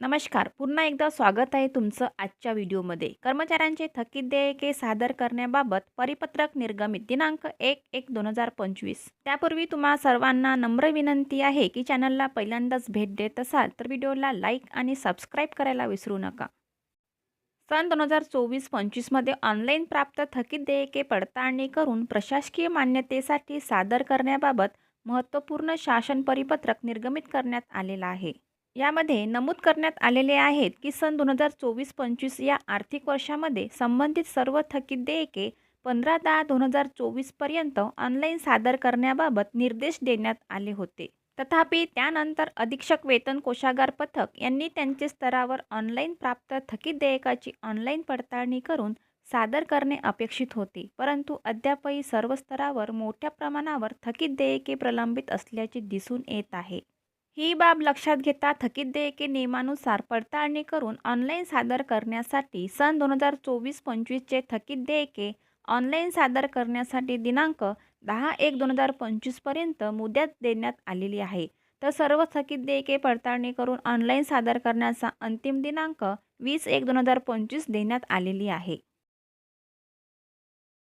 नमस्कार. पुन्हा एकदा स्वागत आहे तुमचं आजच्या व्हिडिओमध्ये. कर्मचाऱ्यांचे थकीत देयके सादर करण्याबाबत परिपत्रक निर्गमित दिनांक एक एक दोन हजार पंचवीस. त्यापूर्वी तुम्हा सर्वांना नम्र विनंती आहे की चॅनलला पहिल्यांदाच भेट देत असाल तर व्हिडिओला लाईक आणि सबस्क्राईब करायला विसरू नका. सन दोन हजार चोवीस पंचवीसमध्ये ऑनलाईन प्राप्त थकीत देयके पडताळणी करून प्रशासकीय मान्यतेसाठी सादर करण्याबाबत महत्त्वपूर्ण शासन परिपत्रक निर्गमित करण्यात आलेलं आहे. यामध्ये नमूद करण्यात आलेले आहेत की सन दोन हजार चोवीस पंचवीस या आर्थिक वर्षामध्ये संबंधित सर्व थकीत देयके पंधरा दहा दोन हजार चोवीसपर्यंत ऑनलाईन सादर करण्याबाबत निर्देश देण्यात आले होते. तथापि त्यानंतर अधीक्षक वेतन कोषागार पथक यांनी त्यांचे स्तरावर ऑनलाईन प्राप्त थकीत देयकाची ऑनलाईन पडताळणी करून सादर करणे अपेक्षित होते. परंतु अद्यापही सर्व स्तरावर मोठ्या प्रमाणावर थकीत देयके प्रलंबित असल्याचे दिसून येत आहे. ही बाब लक्षात घेता थकीत देयके नियमानुसार पडताळणी करून ऑनलाईन सादर करण्यासाठी सन दोन हजार चोवीस पंचवीसचे थकीत देयके ऑनलाईन सादर करण्यासाठी दिनांक दहा एक दोन हजार पंचवीसपर्यंत मुदत देण्यात आलेली आहे. तर सर्व थकीत देयके पडताळणी करून ऑनलाईन सादर करण्याचा अंतिम दिनांक वीस एक दोन हजार पंचवीस देण्यात आलेली आहे.